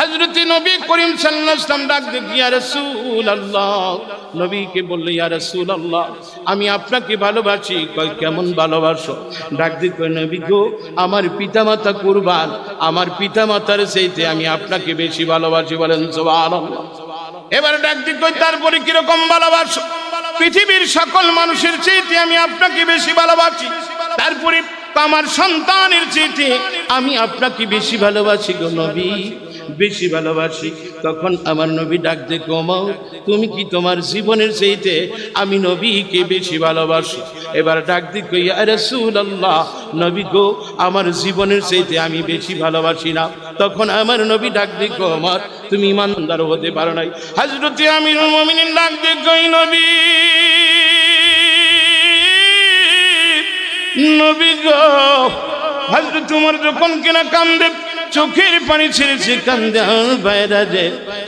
হযরতে নবী করিম ওয়াসাল্লাম ডাক ইয়া রাসূলুল্লাহ। নবীকে বলল ইয়া রাসূলুল্লাহ, আমি আপনাকে ভালোবাসি। কয়, কেমন ভালোবাসো? ডাক কয়, নবী গো, আমার পিতামাতা কুরবান, আমার পিতামাতার চাইতে আমি আপনাকে বেশি ভালোবাসি। বলেন, সুবহানাল্লাহ। এবার ডাক কয়, তারপরে কীরকম ভালোবাসো? পৃথিবীর সকল মানুষের চাইতে আমি আপনাকে বেশি ভালোবাসি। তারপরে আমার সন্তানের চেয়ে আমি আপনাকে বেশি ভালোবাসি গো নবী। বেশি ভালোবাসি। তখন আমার নবী ডাক দে কমাও তুমি কি তোমার জীবনের চাইতে আমি নবীকে বেশি ভালোবাসি? এবার ডাক কই রাসূলুল্লাহ, নবী গো, আমার জীবনের চাইতে আমি বেশি ভালোবাসি না। তখন আমার নবী ডাক দি কমার তুমি ইমানদার হতে পারো নাই। হযরতে আমিরুল মুমিনিন ডাক দি কই, নবী নবী গো, হযরত তোমার যখন কিনা কান্দে চোখের পানি ছেড়েছে কান্দে আর বাইরা যে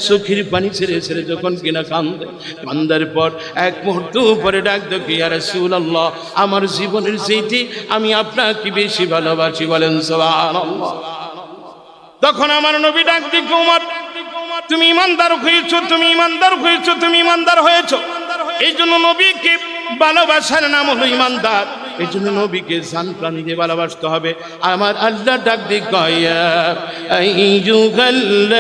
চোখের পানি ছেড়ে ছেড়ে যখন কিনা কান্দে। কান্দার পর এক মুহূর্ত পরে ডাক দেখি আর রাসূলুল্লাহ, আমার জীবনের সেইটি আমি আপনাকে বেশি ভালোবাসি। বলেন, সুবহানাল্লাহ। তখন আমার নবী ডাক দিকে উমর, তুমি ইমানদার হয়েছ, তুমি ইমানদার হয়েছ, তুমি ইমানদার হয়েছ। এই জন্য নবীকে ভালোবাসার নাম হলো ইমানদার। এই জন্য নবীকে জান প্রাণ দিয়ে ভালোবাসতে হবে। আমার আল্লাহ ডাক দি গয়া আইয়ুহাল্লাযীনা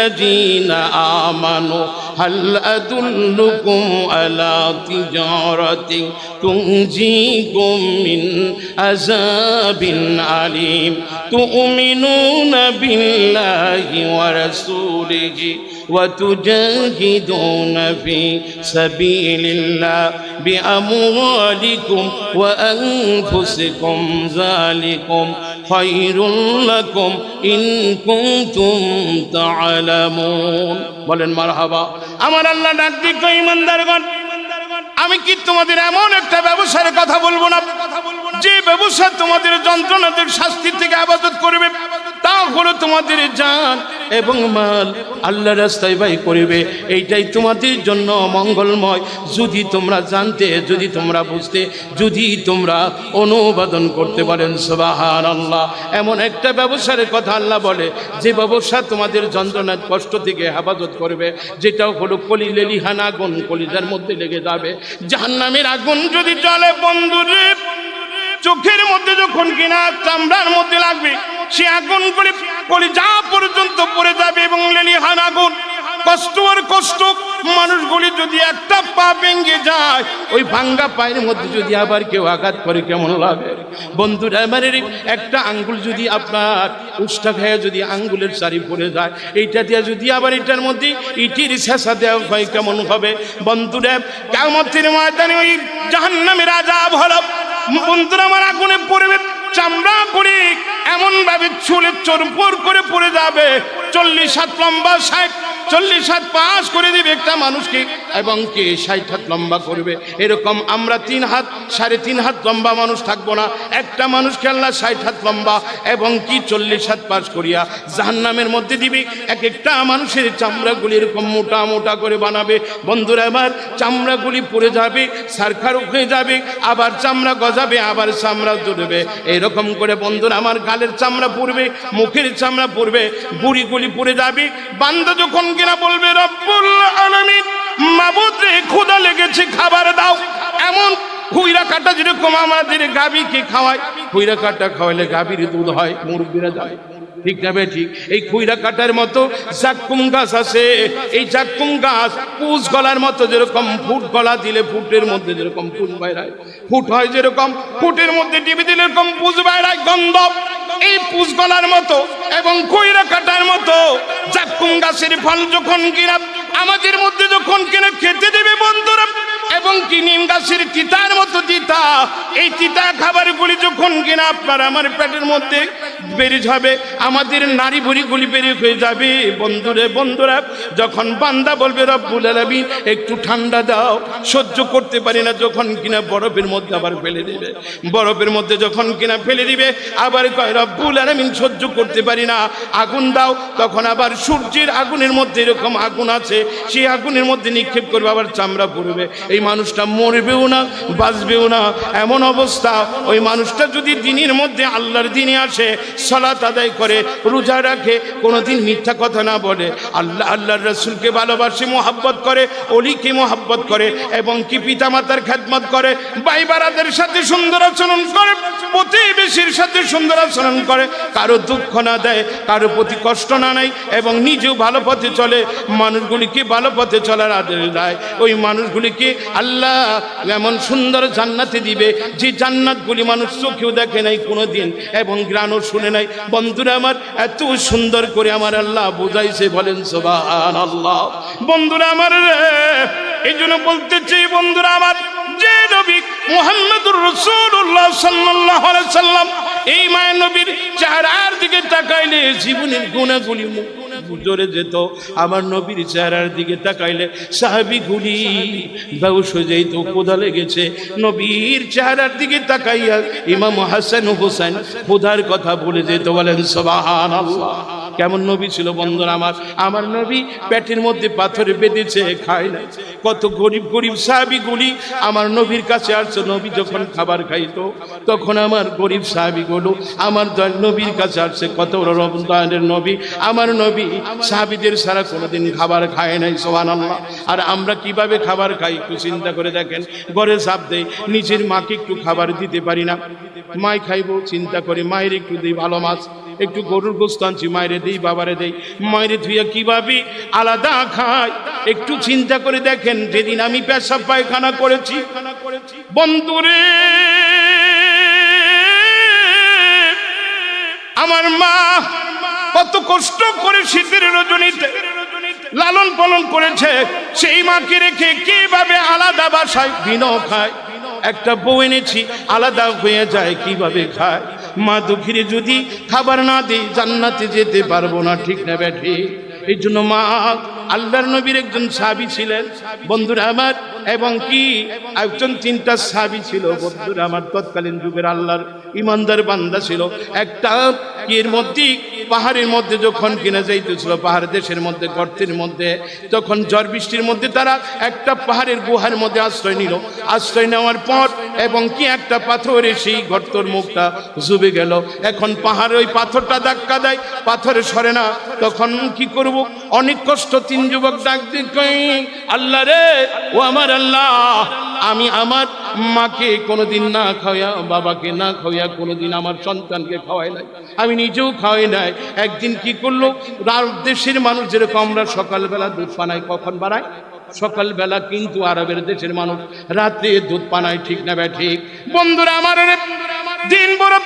আমানু, হাল আদুল্লুকুম আলা তিজারাতিন তুনজিকুম মিন আযাবিন আলিম তুমিনুনা বিল্লাহি ওয়া রাসূলিহি। وتجاهدون في سبيل الله بأموالكم وأنفسكم ذلكم خير لكم إن كنتم تعلمون বলেন মারহাবা আমার আল্লাহ ডাক দিক ইমানদারগণ আমি কি তোমাদের এমন একটা ব্যবসার কথা বলবো না যে ব্যবসা তোমাদের যন্ত্রণাদের শাস্তি থেকে আবাদত করবে তা হলো তোমাদের জান এবং মাল। আল্লাহ রাস্তায় বাই করবে। এইটাই তোমাদের জন্য মঙ্গলময়। যদি তোমরা জানতে, যদি তোমরা বুঝতে, যদি তোমরা অনুবাদন করতে পারেন সবাহার আল্লাহ এমন একটা ব্যবসার কথা আল্লাহ বলে, যে ব্যবসা তোমাদের যন্ত্রণার কষ্ট থেকে হেফাজত করবে যেটা হলো কলি লেলিহান আগুন, কলিজার মধ্যে লেগে যাবে। জাহান্নামের আগুন যদি জলে বন্ধুরে, চোখের মধ্যে যখন কিনা চামড়ার মধ্যে লাগবে সে আগুন করে কলিজা পর্যন্ত পড়ে যাবে এবং লেলিহান আগুন। কষ্ট আর কষ্ট, মানুষগুলি যদি একটা পা ভেঙে যায়, ওই ভাঙ্গা পায়ের মধ্যে যদি আবার কেউ আঘাত করে, কেমন লাগে? বন্ধুরা এবারে একটা আঙ্গুল যদি আপনার উষ্ঠা খেয়ে যদি আঙ্গুলের চারি পরে যায়, এইটা দিয়ে যদি আবার এটার মধ্যে ইটির শেষা দেওয়া হয়, কেমন হবে? বন্ধুরা কেমতের ময়দানে ওই জাহান্নামের রাজা হলো। বন্ধুরা, আমার আগুনে পড়বে। চামড়া করে এমন ভাবে চুলে চরপর করে পড়ে যাবে। চল্লিশ হাত লম্বা ষাট চল্লিশ হাত পাস করে দিবে একটা মানুষকে এবং কে ষাট হাত লম্বা করবে। এরকম আমরা তিন হাত, সাড়ে তিন হাত লম্বা মানুষ থাকব না। একটা মানুষকে আল্লাহ ষাট হাত লম্বা এবং কি চল্লিশ হাত পাস করিয়া জাহান্নামের মধ্যে দিবে। এক একটা মানুষের চামড়াগুলি এরকম মোটা মোটা করে বানাবে। বন্ধুরা, এবার চামড়াগুলি পড়ে যাবে সারখার হয়ে যাবে, আবার চামড়া গজাবে, আবার চামড়া জুড়বে এরকম করে বন্ধুরা, আমার গালের চামড়া পড়বে, মুখের চামড়া পড়বে, বুড়িগুলি পড়ে যাবে। বান্দা যখন কিনা বলবে, রব্বুল আলামিন, মাবুদ রে ক্ষুধা লেগেছে, খাবার দাও। এমন খুইরা কাটা যেরকম আমাদের গাভীকে খাওয়ায় খুইরা কাটা খাওয়াইলে গাভীর দুধ হয় মুরব্বীরা যায়। ঠিক না ঠিক? এই খুইরা কাটার মতো জাক্কুম গাছ আছে। এই জাক্কুম গাছ পুষ গলার মতো যেরকম ফুট গলা দিলে ফুটের মধ্যে যেরকম ফুট বাইরায় ফুট হয় যেরকম ফুটের মধ্যে টিভি দিলে এরকম পুষ বাইরায় গন্ধ। এই পুষ গলার মতো এবং কইরা কাটার মতো জাকুম গাছের ফল যখন কিনা আমাদের মধ্যে যখন কিনা খেতে দেবে বন্ধুরা এবং কি নিম গাছের তিতার মতো তিতা। এই তিতা খাবারগুলি যখন কিনা আপনার আমার পেটের মধ্যে বেড়ে যাবে, আমাদের নারী ভুড়িগুলি বেড়ে হয়ে যাবে। বন্ধুরে, বন্ধুরা, যখন বান্দা বলবে, রব্বুল আলামিন, একটু ঠান্ডা দাও, সহ্য করতে পারি না। যখন কিনা বরফের মধ্যে আবার ফেলে দেবে। বরফের মধ্যে যখন কিনা ফেলে দিবে, আবার কয়, রব্বুল আলামিন, সহ্য করতে পারি না। আগুন দাও, তখন আবার সূর্যের আগুনের মধ্যে এরকম আগুন আছে, সেই আগুনের মধ্যে নিক্ষেপ করবে, আবার চামড়া পড়বে। এই মানুষটা মরবেও না, বাঁচবেও না। এমন অবস্থা, ওই মানুষটা যদি দিনের মধ্যে আল্লাহর দিনে আসে, সলাত আদায় করে, রোজা রাখে, কোনোদিন মিথ্যা কথা না বলে। আল্লাহ, আল্লাহর রসুলকে ভালোবাসে, মোহাব্বত করে, অলিকে মোহাব্বত করে, এবং কি পিতামাতার খেদমত করে বাইবারাদের সাথে সুন্দর আচরণ করে, প্রতিবেশীর সাথে সুন্দর আচরণ করে। কারও দুঃখ না দেয়, কারও প্রতি কষ্ট না নেয়, এবং নিজেও ভালো পথে চলে। মানুষগুলিকে ভালো পথে চলার আদেশ দেয়। ওই মানুষগুলিকে আল্লাহ এমন সুন্দর জান্নাতে দিবে, যে জান্নাতগুলি মানুষ চোখেও দেখে নাই কোনো দিন এবং গ্রানও শুনে নাই। বন্ধুরা আমার, এত সুন্দর করে আমার আল্লাহ বুঝাইছে, বলেন সোবাহান আল্লাহ বন্ধুরা আমার এই জন্য বলতে চাই বন্ধুরা আমার, যে নবী মোহাম্মদুর রসুল্লাহ সাল্লাহ সাল্লাম, এই মায়ের নবীর চেহারার দিকে তাকাইলে জীবনের গুণাগুলি জোরে যেত। আমার নবীর চেহারার দিকে তাকাইলে সাহাবিগুলি ব্যবস হয়ে যেত কোদা লেগেছে। নবীর চেহারার দিকে তাকাইয়া ইমাম হাসান হোসেন খোদার কথা বলে যেত, বলেন সবাহান আল্লাহ কেমন নবী ছিল বন্ধুরা আমার? আমার নবী পেটের মধ্যে পাথরে বেঁধেছে, খায় না কত গরিব গরিব সাহাবিগুলি আমার নবীর কাছে আসছে নবী যখন খাবার খাইতো, তখন আমার গরিব সাহাবিগুলো আমার নবীর কাছে আসছে, কত রমজানের নবী। আমার নবী সাহাবিদের সারা কোনোদিন খাবার খায় নাই সোহান আল্লাহ আর আমরা কীভাবে খাবার খাই একটু চিন্তা করে দেখেন। ঘরে চাপ দেয়, নিজের মাকে একটু খাবার দিতে পারি না। মাই খাইবো, চিন্তা করে মায়ের একটু দিই ভালো মাছ। একটু গরুর গোস্ত আনছি, মায়েরে দেই, বাবারে দেই। মায়েরে ধুইয়া কীভাবে আলাদা খায় একটু চিন্তা করে দেখেন, যেদিন আমি পেশাব পায়খানা করেছি, বন্ধুরে, আমার মা কত কষ্ট করে শীতের রজনীতে লালন পালন করেছে। সেই মাকে রেখে কীভাবে আলাদা বাসায় ভিন খায়? একটা বউ এনেছি, আলাদা হয়ে যায়, কীভাবে খায়? মা দুঃখীরে যদি খাবার না দিই জান্নাতে যেতে পারব না, ঠিক না ব্যাঠি এই জন্য মা, আল্লাহর নবীর একজন সাবি ছিলেন, বন্ধুরা আমার, এবং কি? একজন তিনটা সাবি ছিল, বন্ধুরা আমার, তৎকালীন যুগের আল্লাহর ইমানদার বান্দা ছিল। একটা এর মধ্যে, পাহাড়ের মধ্যে যখন কিনা যাইতেছিল, পাহাড় দেশের মধ্যে, গর্তের মধ্যে, তখন ঝড় বৃষ্টির মধ্যে তারা একটা পাহাড়ের গুহার মধ্যে আশ্রয় নিল। আশ্রয় নেওয়ার পর এবং কি একটা পাথরে সেই গর্তর মুখটা জুবে গেল। এখন পাহাড়ে ওই পাথরটা ধাক্কা দেয়, পাথরে সরে না। তখন কি করব? অনেক কষ্ট, তিন যুবক ডাক আল্লাহ রে, ও আমার আল্লাহ, আমি আমার মাকে কোনোদিন না খাওয়া, বাবাকে না খাওয়া, কোনোদিন আমার সন্তানকে খাওয়াই নাই, আমি নিজেও খাওয়াই নাই। একদিন কি করল? দেশের মানুষ যেরকম, আমরা সকালবেলা দুধ পানাই কখন বাড়াই সকালবেলা কিন্তু আরবের দেশের মানুষ রাতে দুধ পানায় ঠিক না ঠিক। বন্ধুরা আমার দিন বড়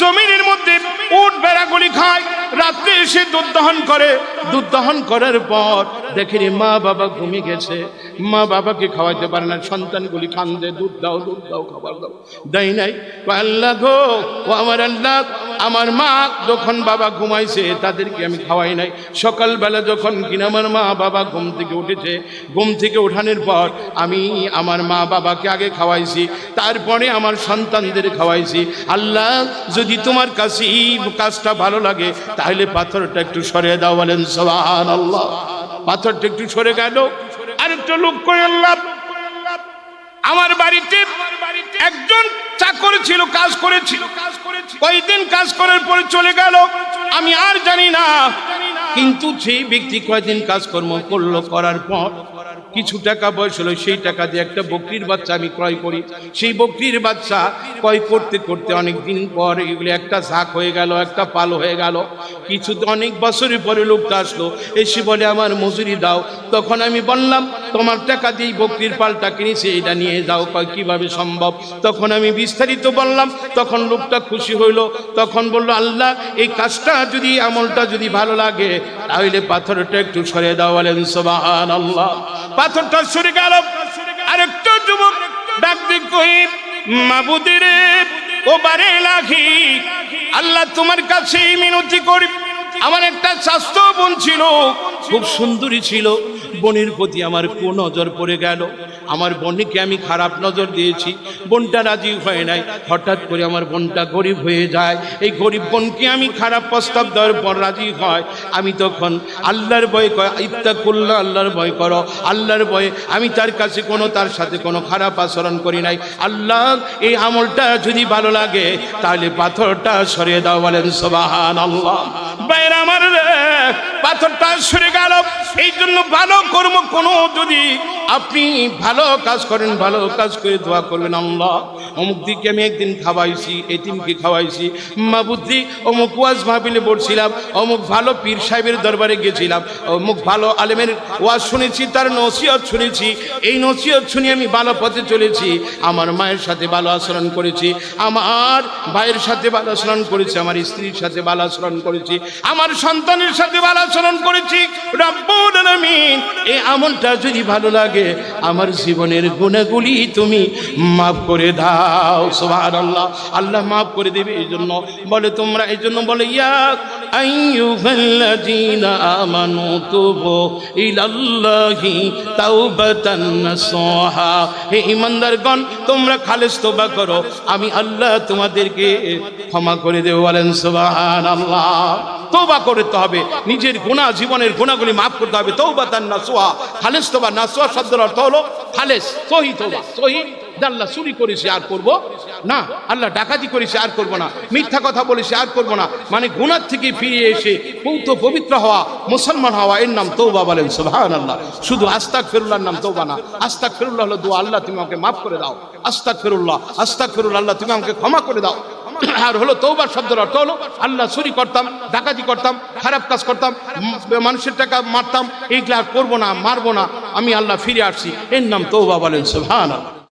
জমিনের মধ্যে উট বেড়াগুলি খায়। রাত্রে এসে দুধ দহন করে। দুধ দহন করার পর দেখে রে মা বাবা ঘুমিয়ে গেছে। মা বাবাকে খাওয়াইতে পারে না। সন্তানগুলি কান্দে, দুধ দাও দুধ দাও, খাবার দাও। দেয় নাই। আল্লাহ গো, ও আমার আল্লাহ, আমার মা, যখন বাবা ঘুমাইছে, তাদেরকে আমি খাওয়াই নাই। সকালবেলা যখন কিনা আমার মা বাবা ঘুম থেকে উঠেছে, ঘুম থেকে ওঠানোর পর আমি আমার মা বাবাকে আগে খাওয়াইছি। তারপরে আমার সন্তানদের খাওয়াইছি। আল্লাহ যদি তোমার কাছে এই কাজটা ভালো লাগে, তাহলে পাথরটা একটু সরিয়ে দাও বলেন সোহান আল্লাহ পাথরটা একটু সরে গেল। আর একটু লোক করে আল্লাহ, আমার বাড়িতে একজন চাকর ছিল, কাজ করেছিল কয়েকদিন কাজ করার পরে চলে গেল। আমি আর জানি না। কিন্তু সেই ব্যক্তি কয়েকদিন কাজকর্ম করল, করার পর কিছু টাকা বয়স হলো, সেই টাকা দিয়ে একটা বকরির বাচ্চা আমি ক্রয় করি। সেই বকরির বাচ্চা ক্রয় করতে করতে অনেক দিন পর এগুলি একটা ঝাঁক হয়ে গেল, একটা পাল হয়ে গেল। কিছু অনেক বছরের পরে লোকটা আসলো, এসে বলে, আমার মজুরি দাও। তখন আমি বললাম, তোমার টাকা দিয়ে বকরির পালটা কিনেছি, এটা নিয়ে যাও কীভাবে সম্ভব? তখন আমি বিস্তারিত বললাম, তখন লোকটা খুশি হইল, তখন বলল, আল্লাহ, এই কাজটা যদি, আমলটা যদি ভালো লাগে, তাহলে পাথরটা একটু সরে দাও বলেন সোবাহান আল্লাহ পাথরটা সরে গেল। আরেকটা যুবক ডাক দিক কই মাবুদিরে, ও বারে লাখি আল্লাহ তোমার কাছে মিনতি করি। আমার একটা স্বাস্থ্য বোন ছিল, খুব সুন্দরী ছিল। বোনের প্রতি আমার কোন নজর পড়ে গেল। আমার বোনকে আমি খারাপ নজর দিয়েছি। বোনটা রাজি হয় নাই। হঠাৎ করে আমার বোনটা গরিব হয়ে যায়। এই গরিব বোনকে আমি খারাপ প্রস্তাব দেওয়ার পর রাজি হয়। আমি তখন আল্লাহর ভয় কয় ইত্যা করল আল্লাহর ভয় করো। আল্লাহর ভয়ে আমি তার কাছে কোনো, তার সাথে কোনো খারাপ আচরণ করি নাই। আল্লাহ, এই আমলটা যদি ভালো লাগে, তাহলে পাথরটা সরিয়ে দাও বলেন সবাহান আল্লাহ বাইরে আমার পাথরটা সরে গেল। এই জন্য ভালো কর্ম কোনো যদি আপনি ভালো কাজ করেন, ভালো কাজ করে দোয়া করবেন আল্লাহ। অমুক দিকে আমি একদিন খাওয়াইছি, এতিমকে খাওয়াইছি। মা বুদ্ধি অমুক ওয়াজ মাহবিলে পড়ছিলাম অমুক ভালো পীর সাহেবের দরবারে গেছিলাম, অমুক ভালো আলেমের ওয়াজ শুনেছি, তার নসিহত শুনেছি, এই নসিহত শুনে আমি ভালো পথে চলেছি, আমার মায়ের সাথে ভালো আচরণ করেছি, আমার ভাইয়ের সাথে ভালো আচরণ করেছি, আমার স্ত্রীর সাথে ভালো আচরণ করেছি, আমার সন্তানের সাথে ভালো আচরণ করেছি এই আমলটা যদি ভালো লাগে আমার জীবনের গুণাগুলি তুমি মাফ করে দাও, সুবহানাল্লাহ। আল্লাহ আল্লাহ মাফ করে দেবে এই জন্য বলে তোমরা এই জন্য বলে, ইয়া আইয়ুহাল্লাযীনা আমানু তুবু ইলাল্লাহি তাওবাতান নাসুহা হে ঈমানদারগণ, তোমরা খালেস তওবা করো। আমি আল্লাহ তোমাদেরকে ক্ষমা করে দেব বলেন, সুবহানাল্লাহ। তওবা করতে হবে। নিজের গুনাহ, জীবনের গুনাহগুলি মাফ করতে হবে। তওবাতান নাসুহা খালেস তওবা। নাসুহা শব্দের অর্থ হলো খালেস, সহি তওবা। সহি আল্লাহ চুরি করেছি, আর করব না। আল্লাহ ডাকাতি করেছি, আর করব না। মিথ্যা কথা বলেছি, আর করব না। মানে গুনার থেকে ফিরে এসে পৌত পবিত্র হওয়া, মুসলমান হওয়া, এর নাম তৌবা বলেন সুবহান আল্লাহ শুধু আস্তাক ফেরুল্লাহর নাম তৌবা না। আস্তাক ফেরুল্লাহ হলো দোয়া, আল্লাহ তুমি আমাকে মাফ করে দাও। আস্তাক ফেরুল্লাহ আস্তাক ফেরুল্লাহ আল্লাহ তুমি আমাকে ক্ষমা করে দাও। আর হলো তৌবার শব্দের অর্থ হলো আল্লাহ চুরি করতাম, ডাকাতি করতাম, খারাপ কাজ করতাম মানুষের টাকা মারতাম, এইগুলা করব না, মারবো না, আমি আল্লাহ ফিরে আসছি। এর নাম তৌবা বলেন সুবহান আল্লাহ